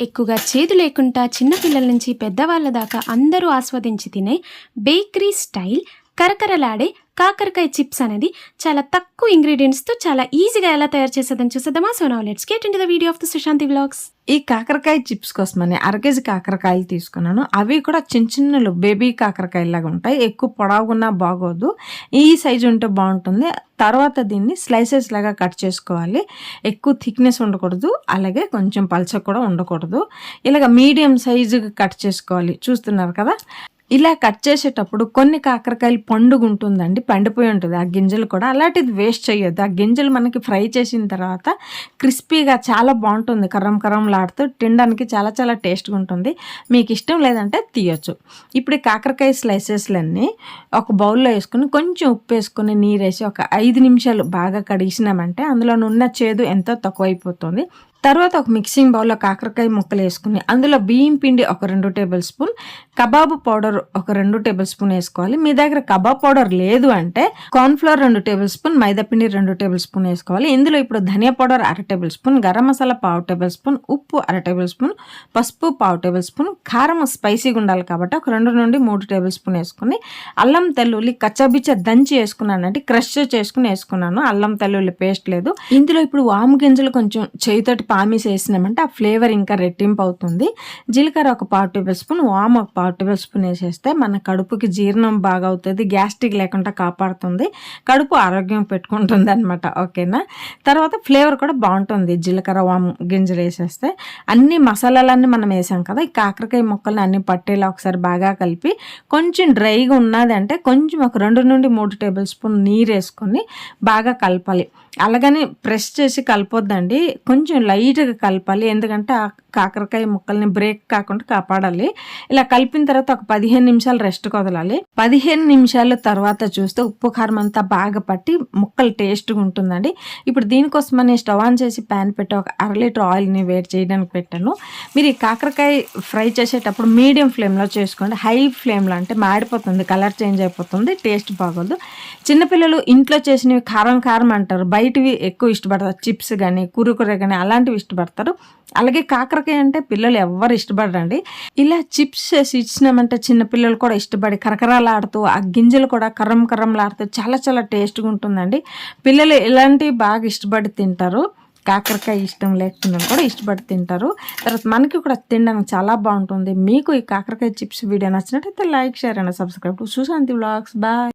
ఎక్కువగా చేదు లేకుండా చిన్నపిల్లల నుంచి పెద్దవాళ్ళ దాకా అందరూ ఆస్వాదించి తినే బేకరీ స్టైల్ కరకరలాడే కాకరకాయ చిప్స్ అనేది చాలా తక్కువ ఇంగ్రీడియంట్స్తో చాలా ఈజీగా ఎలా తయారు చేసేదని చూసేద్దామా? So now let's get in the video of the Sushanti vlogs ఈ కాకరకాయ చిప్స్ కోసమని అర కేజీ కాకరకాయలు తీసుకున్నాను. అవి కూడా చిన్న చిన్నలు బేబీ కాకరకాయలు లాగా ఉంటాయి. ఎక్కువ పొడవుగున్నా బాగోదు. ఈ సైజు ఉంటే బాగుంటుంది. తర్వాత దీన్ని స్లైసెస్ లాగా కట్ చేసుకోవాలి. ఎక్కువ థిక్నెస్ ఉండకూడదు. అలాగే కొంచెం పల్చ కూడా ఉండకూడదు. ఇలాగ మీడియం సైజుగా కట్ చేసుకోవాలి. చూస్తున్నారు కదా? ఇలా కట్ చేసేటప్పుడు కొన్ని కాకరకాయలు పండుగ ఉంటుందండి పండిపోయి ఉంటుంది. ఆ గింజలు కూడా అలాంటిది వేస్ట్ చేయొద్దు ఆ గింజలు మనకి ఫ్రై చేసిన తర్వాత క్రిస్పీగా చాలా బాగుంటుంది. కర్రం కర్రంలాడుతూ తినడానికి చాలా చాలా టేస్ట్గా ఉంటుంది మీకు ఇష్టం లేదంటే తీయొచ్చు. ఇప్పుడు ఈ కాకరకాయ స్లైసెస్లన్నీ ఒక బౌల్లో వేసుకుని కొంచెం ఉప్పు వేసుకుని నీరు వేసి ఒక ఐదు నిమిషాలు బాగా కడిగిసినామంటే అందులో ఉన్న చేదు ఎంతో తక్కువైపోతుంది. తర్వాత ఒక మిక్సింగ్ బౌల్లో కాకరకాయ ముక్కలు వేసుకుని అందులో బియ్యం పిండి ఒక రెండు టేబుల్ స్పూన్ కబాబ్ పౌడర్ ఒక రెండు టేబుల్ స్పూన్ వేసుకోవాలి. మీ దగ్గర కబాబ్ పౌడర్ లేదు అంటే కార్న్ఫ్లవర్ రెండు టేబుల్ స్పూన్ మైదా పిండి రెండు టేబుల్ స్పూన్ వేసుకోవాలి. ఇందులో ఇప్పుడు ధనియా పౌడర్ అర టేబుల్ స్పూన్ గరం మసాలా పావు టేబుల్ స్పూన్ ఉప్పు అర టేబుల్ స్పూన్ పసుపు పావు టేబుల్ స్పూన్ కారం స్పైసీగా ఉండాలి కాబట్టి ఒక రెండు నుండి మూడు టేబుల్ స్పూన్ వేసుకుని అల్లం తెల్లుల్లి కచ్చబిచ్చ దంచి వేసుకున్నానంటే క్రష్ చేసుకుని వేసుకున్నాను. అల్లం తెల్లుల్లి పేస్ట్ లేదు. ఇందులో ఇప్పుడు వాము గింజలు కొంచెం చేయితోటి పామీస్ వేసినామంటే ఆ ఫ్లేవర్ ఇంకా రెట్టింపు అవుతుంది జీలకర్ర ఒక పావు టేబుల్ స్పూన్ వామ్ ఒక పావు టేబుల్ స్పూన్ వేసేస్తే మన కడుపుకి జీర్ణం బాగా అవుతుంది గ్యాస్ట్రిక్ లేకుండా కాపాడుతుంది కడుపు ఆరోగ్యం పెట్టుకుంటుంది అనమాట ఓకేనా? తర్వాత ఫ్లేవర్ కూడా బాగుంటుంది జీలకర్ర వామ్ గింజలు వేసేస్తే. అన్ని మసాలాలన్నీ మనం వేసాం కదా ఈ కాకరకాయ ముక్కల్ని అన్ని పట్టేలా ఒకసారి బాగా కలిపి కొంచెం డ్రైగా ఉన్నది అంటే కొంచెం ఒక రెండు నుండి మూడు టేబుల్ స్పూన్ నీరు వేసుకొని బాగా కలపాలి. అలాగని ప్రెస్ చేసి కలపొద్దండి కొంచెం లైట్ లైట్గా కలపాలి. ఎందుకంటే ఆ కాకరకాయ ముక్కల్ని బ్రేక్ కాకుండా కాపాడాలి. ఇలా కలిపిన తర్వాత ఒక పదిహేను నిమిషాలు రెస్ట్ వదలాలి. పదిహేను నిమిషాల తర్వాత చూస్తే ఉప్పు కారం అంతా బాగా పట్టి ముక్కలు టేస్ట్గా ఉంటుందండి. ఇప్పుడు దీనికోసమని స్టవ్ ఆన్ చేసి ప్యాన్ పెట్టి ఒక అర లీటర్ ఆయిల్ని వేడి చేయడానికి పెట్టాను. మీరు ఈ కాకరకాయ ఫ్రై చేసేటప్పుడు మీడియం ఫ్లేమ్లో చేసుకోండి. హై ఫ్లేమ్లో అంటే మాడిపోతుంది కలర్ చేంజ్ అయిపోతుంది టేస్ట్ బాగోదు. చిన్నపిల్లలు ఇంట్లో చేసినవి కారం కారం అంటారు. బయటవి ఎక్కువ ఇష్టపడతారు. చిప్స్ కానీ కురుకుర కానీ అలాంటివి ఇష్టపడతారు. అలాగే కాకరకాయ అంటే పిల్లలు ఎవ్వరు ఇష్టపడరండి. ఇలా చిప్స్ చేసి ఇచ్చినామంటే చిన్న పిల్లలు కూడా ఇష్టపడి కరకరాలాడుతూ ఆ గింజలు కూడా కర్రం కర్రంలాడుతూ చాలా చాలా టేస్ట్గా ఉంటుందండి. పిల్లలు ఇలాంటివి బాగా ఇష్టపడి తింటారు. కాకరకాయ ఇష్టం లేకుండా కూడా ఇష్టపడి తింటారు. తర్వాత మనకి కూడా తినడానికి చాలా బాగుంటుంది. మీకు ఈ కాకరకాయ చిప్స్ వీడియో నచ్చినట్టయితే like share and subscribe to Sushanti blogs. Bye.